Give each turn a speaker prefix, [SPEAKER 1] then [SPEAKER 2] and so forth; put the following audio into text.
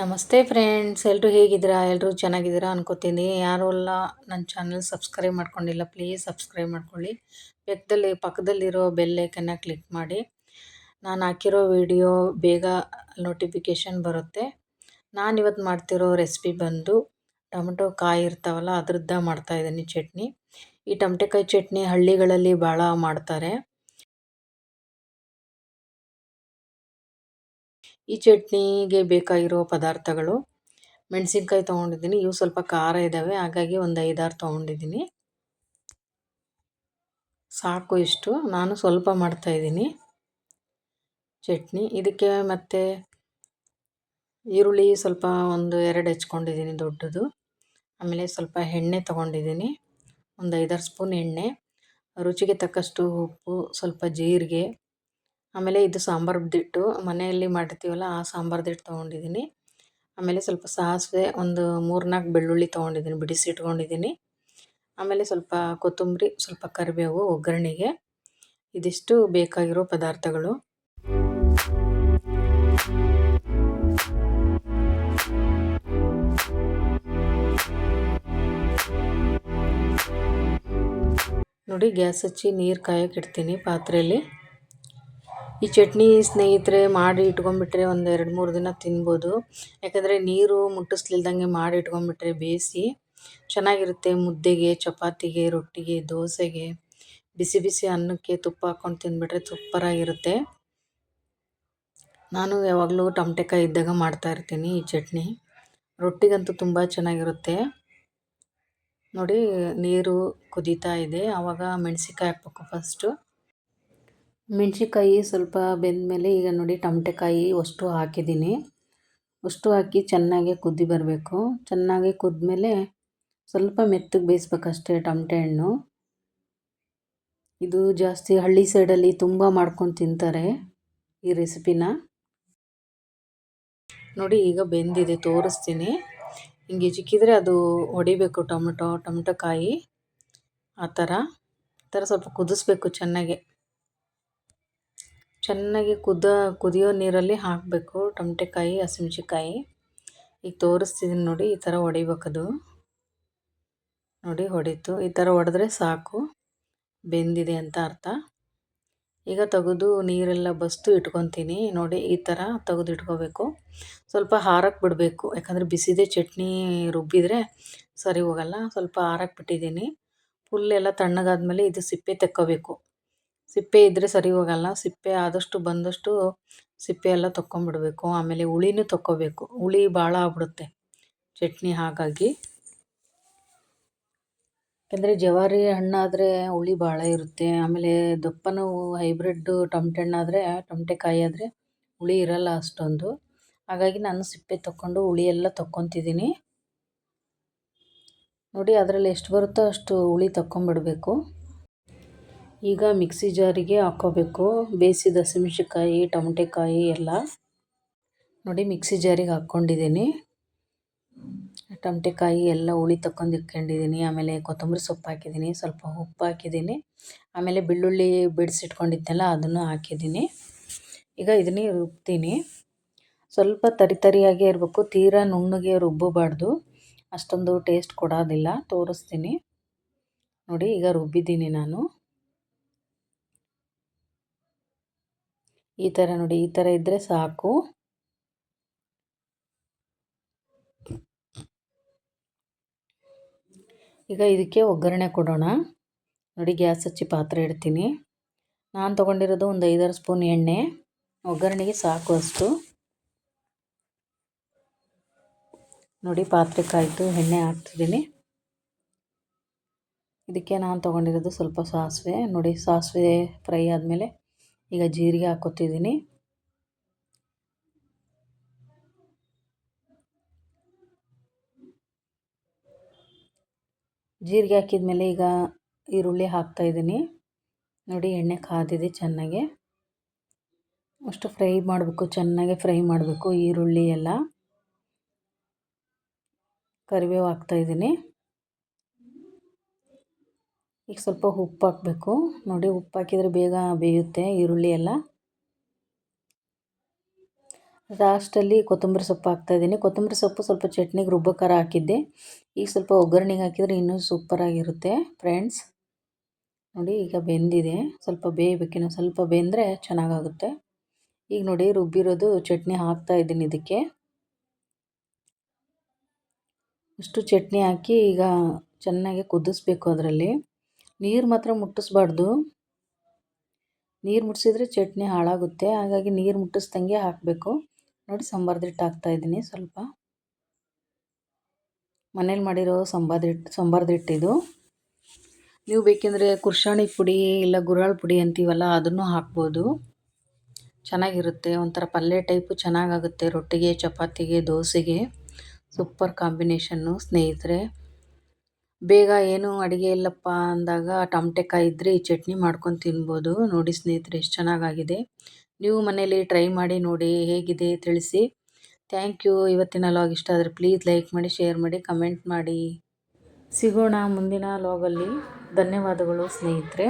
[SPEAKER 1] ನಮಸ್ತೆ ಫ್ರೆಂಡ್ಸ್ ಎಲ್ಲರೂ ಹೇಗಿದ್ದೀರಾ? ಎಲ್ಲರೂ ಚೆನ್ನಾಗಿದ್ದೀರಾ ಅನ್ಕೋತೀನಿ. ಯಾರು ಎಲ್ಲ ನನ್ನ ಚಾನಲ್ ಸಬ್ಸ್ಕ್ರೈಬ್ ಮಾಡ್ಕೊಂಡಿಲ್ಲ, ಪ್ಲೀಸ್ ಸಬ್ಸ್ಕ್ರೈಬ್ ಮಾಡ್ಕೊಳ್ಳಿ. ಪಕ್ಕದಲ್ಲಿ, ಪಕ್ಕದಲ್ಲಿರೋ ಬೆಲ್ಲೈಕನ್ನ ಕ್ಲಿಕ್ ಮಾಡಿ. ನಾನು ಹಾಕಿರೋ ವಿಡಿಯೋ ಬೇಗ ನೋಟಿಫಿಕೇಷನ್ ಬರುತ್ತೆ. ನಾನು ಇವತ್ತು ಮಾಡ್ತಿರೋ ರೆಸಿಪಿ ಬಂದು ಟೊಮೆಟೊ ಕಾಯಿ ಇರ್ತಾವಲ್ಲ, ಅದರದ್ದ ಮಾಡ್ತಾಯಿದ್ದೀನಿ ಚಟ್ನಿ. ಈ ಟೊಮೆಟೊಕಾಯಿ ಚಟ್ನಿ ಹಳ್ಳಿಗಳಲ್ಲಿ ಭಾಳ ಮಾಡ್ತಾರೆ. ಈ ಚಟ್ನಿಗೆ ಬೇಕಾಗಿರೋ ಪದಾರ್ಥಗಳು, ಮೆಣಸಿನ್ಕಾಯಿ ತೊಗೊಂಡಿದ್ದೀನಿ. ಇವು ಸ್ವಲ್ಪ ಖಾರ ಇದ್ದಾವೆ ಹಾಗಾಗಿ ಒಂದು ಐದಾರು ತೊಗೊಂಡಿದ್ದೀನಿ. ಸಾಕು ಇಷ್ಟು. ನಾನು ಸ್ವಲ್ಪ ಮಾಡ್ತಾಯಿದ್ದೀನಿ ಚಟ್ನಿ. ಇದಕ್ಕೆ ಮತ್ತು ಈರುಳ್ಳಿ ಸ್ವಲ್ಪ ಒಂದು ಎರಡು ಹೆಚ್ಕೊಂಡಿದ್ದೀನಿ ದೊಡ್ಡದು. ಆಮೇಲೆ ಸ್ವಲ್ಪ ಎಣ್ಣೆ ತೊಗೊಂಡಿದ್ದೀನಿ. ಒಂದು ಐದಾರು ಸ್ಪೂನ್ ಎಣ್ಣೆ. ರುಚಿಗೆ ತಕ್ಕಷ್ಟು ಉಪ್ಪು, ಸ್ವಲ್ಪ ಜೀರಿಗೆ ಆಮೇಲೆ ಇದು ದಿಟ್ಟು ಮನೆಯಲ್ಲಿ ಮಾಡಿರ್ತೀವಲ್ಲ, ಆ ಸಾಂಬಾರ್ದಿಟ್ಟು ತೊಗೊಂಡಿದ್ದೀನಿ. ಆಮೇಲೆ ಸ್ವಲ್ಪ ಸಾಸಿವೆ, ಒಂದು ಮೂರು ನಾಲ್ಕು ಬೆಳ್ಳುಳ್ಳಿ ತೊಗೊಂಡಿದ್ದೀನಿ, ಬಿಡಿಸಿ ಇಟ್ಕೊಂಡಿದ್ದೀನಿ. ಆಮೇಲೆ ಸ್ವಲ್ಪ ಕೊತ್ತಂಬರಿ, ಸ್ವಲ್ಪ ಕರಿಬೇವು, ಒಗ್ಗರಣೆಗೆ. ಇದಿಷ್ಟು ಬೇಕಾಗಿರೋ ಪದಾರ್ಥಗಳು. ನೋಡಿ, ಗ್ಯಾಸ್ ಹಚ್ಚಿ ನೀರು ಕಾಯಕ್ಕೆ ಇಡ್ತೀನಿ ಪಾತ್ರೆಯಲ್ಲಿ. ಈ ಚಟ್ನಿ ಸ್ನೇಹಿತರೆ ಮಾಡಿ ಇಟ್ಕೊಂಡ್ಬಿಟ್ರೆ ಒಂದು ಎರಡು ಮೂರು ದಿನ ತಿನ್ಬೋದು. ಯಾಕಂದರೆ ನೀರು ಮುಟ್ಟಿಸ್ಲಿಲ್ದಂಗೆ ಮಾಡಿ ಇಟ್ಕೊಂಡ್ಬಿಟ್ರೆ ಬೇಯಿಸಿ ಚೆನ್ನಾಗಿರುತ್ತೆ ಮುದ್ದೆಗೆ, ಚಪಾತಿಗೆ, ರೊಟ್ಟಿಗೆ, ದೋಸೆಗೆ. ಬಿಸಿ ಬಿಸಿ ಅನ್ನಕ್ಕೆ ತುಪ್ಪ ಹಾಕ್ಕೊಂಡು ತಿಂದುಬಿಟ್ರೆ ಸೂಪರಾಗಿರುತ್ತೆ. ನಾನು ಯಾವಾಗಲೂ ಟಮಟೆಕಾಯಿ ಇದ್ದಾಗ ಮಾಡ್ತಾಯಿರ್ತೀನಿ ಈ ಚಟ್ನಿ. ರೊಟ್ಟಿಗಂತೂ ತುಂಬ ಚೆನ್ನಾಗಿರುತ್ತೆ. ನೋಡಿ, ನೀರು ಕುದೀತಾ ಇದೆ. ಆವಾಗ ಮೆಣಸಿನ್ಕಾಯಿ ಹಾಕ್ಬೇಕು ಫಸ್ಟು ಮೆಣಸಿನ್ಕಾಯಿ ಸ್ವಲ್ಪ ಬೆಂದಮೇಲೆ ಈಗ ನೋಡಿ ಟಮಟೆಕಾಯಿ ಅಷ್ಟು ಹಾಕಿದ್ದೀನಿ. ಅಷ್ಟು ಹಾಕಿ ಚೆನ್ನಾಗಿ ಕುದಿ ಬರಬೇಕು. ಚೆನ್ನಾಗಿ ಕುದ್ಮೇಲೆ ಸ್ವಲ್ಪ ಮೆತ್ತಗೆ ಬೇಯಿಸ್ಬೇಕಷ್ಟೇ ಟಮಟೆ ಹಣ್ಣು. ಇದು ಜಾಸ್ತಿ ಹಳ್ಳಿ ಸೈಡಲ್ಲಿ ತುಂಬ ಮಾಡ್ಕೊಂಡು ತಿಂತಾರೆ ಈ ರೆಸಿಪಿನ. ನೋಡಿ ಈಗ ಬೆಂದಿದೆ, ತೋರಿಸ್ತೀನಿ. ಹಿಂಗೆ ಚಿಕ್ಕಿದ್ರೆ ಅದು ಹೊಡಿಬೇಕು ಟೊಮೆಟೊ ಟೊಮೆಟೊ ಕಾಯಿ ಆ ಥರ. ಈ ಥರ ಸ್ವಲ್ಪ ಕುದಿಸ್ಬೇಕು ಚೆನ್ನಾಗೆ. ಚೆನ್ನಾಗಿ ಕುದ, ಕುದಿಯೋ ನೀರಲ್ಲಿ ಹಾಕಬೇಕು. ಟೊಮೆಟೆಕಾಯಿ, ಹಸಿಮೆಣ್ಸಿನ್ಕಾಯಿ. ಈಗ ತೋರಿಸ್ತಿದ್ದೀನಿ ನೋಡಿ, ಈ ಥರ ಹೊಡಿಬೇಕದು. ನೋಡಿ, ಹೊಡಿತು. ಈ ಥರ ಹೊಡೆದ್ರೆ ಸಾಕು. ಬೆಂದಿದೆ ಅಂತ ಅರ್ಥ. ಈಗ ತೆಗೆದು ನೀರೆಲ್ಲ ಬಸ್ತು ಇಟ್ಕೊತೀನಿ. ನೋಡಿ, ಈ ಥರ ತೆಗೆದು ಇಟ್ಕೋಬೇಕು. ಸ್ವಲ್ಪ ಹಾರಕ್ಕೆ ಬಿಡಬೇಕು. ಯಾಕಂದರೆ ಬಿಸಿದೆ ಚಟ್ನಿ ರುಬ್ಬಿದರೆ ಸರಿ ಹೋಗಲ್ಲ. ಸ್ವಲ್ಪ ಹಾರಕ್ಕೆ ಬಿಟ್ಟಿದ್ದೀನಿ. ಫುಲ್ ಎಲ್ಲ ತಣ್ಣಗಾದ್ಮೇಲೆ ಇದು ಸಿಪ್ಪೆ ತೆಕ್ಕೋಬೇಕು. ಸಿಪ್ಪೆ ಇದ್ದರೆ ಸರಿ ಹೋಗಲ್ಲ, ಸಿಪ್ಪೆ ಆದಷ್ಟು ಬಂದಷ್ಟು ಸಿಪ್ಪೆ ಎಲ್ಲ ತೊಕ್ಕೊಂಬಿಡ್ಬೇಕು ಆಮೇಲೆ ಹುಳಿನೂ ತಕ್ಕೋಬೇಕು. ಹುಳಿ ಭಾಳ ಆಗ್ಬಿಡುತ್ತೆ ಚಟ್ನಿ ಹಾಗಾಗಿ. ಯಾಕೆಂದರೆ ಜವಾರಿ ಹಣ್ಣಾದರೆ ಹುಳಿ ಭಾಳ ಇರುತ್ತೆ. ಆಮೇಲೆ ದಪ್ಪನೂ ಹೈಬ್ರಿಡ್ಡು ಟೊಮಟೆ ಹಣ್ಣಾದರೆ ಟಮಟೆ ಕಾಯಿ ಆದರೆ ಹುಳಿ ಇರಲ್ಲ ಅಷ್ಟೊಂದು. ಹಾಗಾಗಿ ನಾನು ಸಿಪ್ಪೆ ತಕೊಂಡು ಹುಳಿ ಎಲ್ಲ ತಕ್ಕೊತಿದ್ದೀನಿ. ನೋಡಿ ಅದರಲ್ಲಿ ಎಷ್ಟು ಬರುತ್ತೋ ಅಷ್ಟು ಹುಳಿ ತೊಗೊಂಬಿಡ್ಬೇಕು ಈಗ ಮಿಕ್ಸಿ ಜಾರಿಗೆ ಹಾಕೋಬೇಕು ಬೇಯಿಸಿದ ಹಸಿಮೆಣ್ಸಿನ್ಕಾಯಿ, ಟೊಮೆಟೆಕಾಯಿ ಎಲ್ಲ ನೋಡಿ ಮಿಕ್ಸಿ ಜಾರಿಗೆ ಹಾಕ್ಕೊಂಡಿದ್ದೀನಿ. ಟೊಮೆಟೆಕಾಯಿ ಎಲ್ಲ ಹುಳಿ ತಕ್ಕೊಂಡು ಇಟ್ಕೊಂಡಿದ್ದೀನಿ ಆಮೇಲೆ ಕೊತ್ತಂಬರಿ ಸೊಪ್ಪು ಹಾಕಿದ್ದೀನಿ. ಸ್ವಲ್ಪ ಉಪ್ಪು ಹಾಕಿದ್ದೀನಿ. ಆಮೇಲೆ ಬೆಳ್ಳುಳ್ಳಿ ಬಿಡಿಸಿಟ್ಕೊಂಡಿದ್ದೆಲ್ಲ ಅದನ್ನು ಹಾಕಿದ್ದೀನಿ. ಈಗ ಇದನ್ನೇ ರುಬ್ತೀನಿ. ಸ್ವಲ್ಪ ತರಿತರಿಯಾಗೇ ಇರಬೇಕು. ತೀರಾ ನುಣ್ಣಗೆ ರುಬ್ಬಬಾರ್ದು. ಅಷ್ಟೊಂದು ಟೇಸ್ಟ್ ಕೊಡೋದಿಲ್ಲ. ತೋರಿಸ್ತೀನಿ. ನೋಡಿ ಈಗ ರುಬ್ಬಿದ್ದೀನಿ ನಾನು. ಈ ಥರ ನೋಡಿ, ಈ ಥರ ಇದ್ದರೆ ಸಾಕು. ಈಗ ಇದಕ್ಕೆ ಒಗ್ಗರಣೆ ಕೊಡೋಣ. ನೋಡಿ, ಗ್ಯಾಸ್ ಹಚ್ಚಿ ಪಾತ್ರೆ ಇಡ್ತೀನಿ. ನಾನು ತೊಗೊಂಡಿರೋದು ಒಂದು ಐದಾರು ಸ್ಪೂನ್ ಎಣ್ಣೆ. ಒಗ್ಗರಣೆಗೆ ಸಾಕು ಅಷ್ಟು. ನೋಡಿ, ಪಾತ್ರೆ ಕಾಯಿತು ಎಣ್ಣೆ ಹಾಕ್ತಿದ್ದೀನಿ. ಇದಕ್ಕೆ ನಾನು ತೊಗೊಂಡಿರೋದು ಸ್ವಲ್ಪ ಸಾಸಿವೆ. ನೋಡಿ, ಸಾಸಿವೆ ಫ್ರೈ ಆದಮೇಲೆ ಈಗ ಜೀರಿಗೆ ಹಾಕೋತಿದ್ದೀನಿ. ಜೀರಿಗೆ ಹಾಕಿದ್ಮೇಲೆ ಈಗ ಈರುಳ್ಳಿ ಹಾಕ್ತಾಯಿದ್ದೀನಿ ನೋಡಿ, ಎಣ್ಣೆ ಕಾದಿದೆ ಚೆನ್ನಾಗಿ. ಅಷ್ಟು ಫ್ರೈ ಮಾಡಬೇಕು, ಚೆನ್ನಾಗಿ ಫ್ರೈ ಮಾಡಬೇಕು ಈರುಳ್ಳಿ ಎಲ್ಲ. ಕರಿಬೇವು ಹಾಕ್ತಾಯಿದ್ದೀನಿ ಈಗ ಸ್ವಲ್ಪ ಉಪ್ಪು ಹಾಕಬೇಕು. ನೋಡಿ, ಉಪ್ಪು ಹಾಕಿದರೆ ಬೇಗ ಬೇಯುತ್ತೆ, ಈರುಳ್ಳಿ ಎಲ್ಲ. ಲಾಸ್ಟಲ್ಲಿ ಕೊತ್ತಂಬರಿ ಸೊಪ್ಪು ಹಾಕ್ತಾಯಿದ್ದೀನಿ ಕೊತ್ತಂಬರಿ ಸೊಪ್ಪು ಸ್ವಲ್ಪ ಚಟ್ನಿಗೆ ರುಬ್ಬಕಾರ ಹಾಕಿದ್ದೆ. ಈಗ ಸ್ವಲ್ಪ ಒಗ್ಗರಣೆಗೆ ಹಾಕಿದರೆ ಇನ್ನೂ ಸೂಪರಾಗಿರುತ್ತೆ ಫ್ರೆಂಡ್ಸ್. ನೋಡಿ, ಈಗ ಬೆಂದಿದೆ. ಸ್ವಲ್ಪ ಬೇಯಬೇಕಿನ್ನು ಸ್ವಲ್ಪ ಬೆಂದರೆ ಚೆನ್ನಾಗಾಗುತ್ತೆ. ಈಗ ನೋಡಿ, ರುಬ್ಬಿರೋದು ಚಟ್ನಿ ಹಾಕ್ತಾ ಇದ್ದೀನಿ ಇದಕ್ಕೆ. ಇಷ್ಟು ಚಟ್ನಿ ಹಾಕಿ ಈಗ ಚೆನ್ನಾಗಿ ಕುದಿಸ್ಬೇಕು ಅದರಲ್ಲಿ. ನೀರು ಮಾತ್ರ ಮುಟ್ಟಿಸ್ಬಾರ್ದು. ನೀರು ಮುಟ್ಟಿಸಿದ್ರೆ ಚಟ್ನಿ ಹಾಳಾಗುತ್ತೆ. ಹಾಗಾಗಿ ನೀರು ಮುಟ್ಟಿಸ್ದಂಗೆ ಹಾಕಬೇಕು. ನೋಡಿ ಸಾಂಬಾರ್ದಿಟ್ಟು ಹಾಕ್ತಾಯಿದ್ದೀನಿ ಸ್ವಲ್ಪ. ಮನೇಲಿ ಮಾಡಿರೋ ಸಂಬಾರ್ದಿಟ್ಟು ಸಂಬಾರ್ದಿಟ್ಟಿದು ನೀವು ಬೇಕೆಂದರೆ ಕುರ್ಷಾಣಿ ಪುಡಿ ಇಲ್ಲ ಗುರಾಳ್ ಪುಡಿ ಅಂತೀವಲ್ಲ, ಅದನ್ನು ಹಾಕ್ಬೋದು. ಚೆನ್ನಾಗಿರುತ್ತೆ. ಒಂಥರ ಪಲ್ಯ ಟೈಪು ಚೆನ್ನಾಗಾಗುತ್ತೆ. ರೊಟ್ಟಿಗೆ, ಚಪಾತಿಗೆ, ದೋಸೆಗೆ. ಸೂಪರ್ ಕಾಂಬಿನೇಷನ್ನು ಸ್ನೇಹಿತರೆ. ಬೇಗ ಏನು ಅಡುಗೆ ಇಲ್ಲಪ್ಪ ಅಂದಾಗ ಟಮಟೆಕಾಯಿ ಇದ್ದರೆ ಈ ಚಟ್ನಿ ಮಾಡ್ಕೊಂಡು ತಿನ್ಬೋದು. ನೋಡಿ ಸ್ನೇಹಿತರೆ, ಎಷ್ಟು ಚೆನ್ನಾಗಾಗಿದೆ. ನೀವು ಮನೇಲಿ ಟ್ರೈ ಮಾಡಿ ನೋಡಿ ಹೇಗಿದೆ ತಿಳಿಸಿ. Thank you. ಇವತ್ತಿನ ಲಾಗ್ ಇಷ್ಟ ಆದರೆ ಪ್ಲೀಸ್ ಲೈಕ್ ಮಾಡಿ, ಶೇರ್ ಮಾಡಿ, ಕಮೆಂಟ್ ಮಾಡಿ. ಸಿಗೋಣ ಮುಂದಿನ ಲಾಗಲ್ಲಿ. ಧನ್ಯವಾದಗಳು ಸ್ನೇಹಿತರೆ.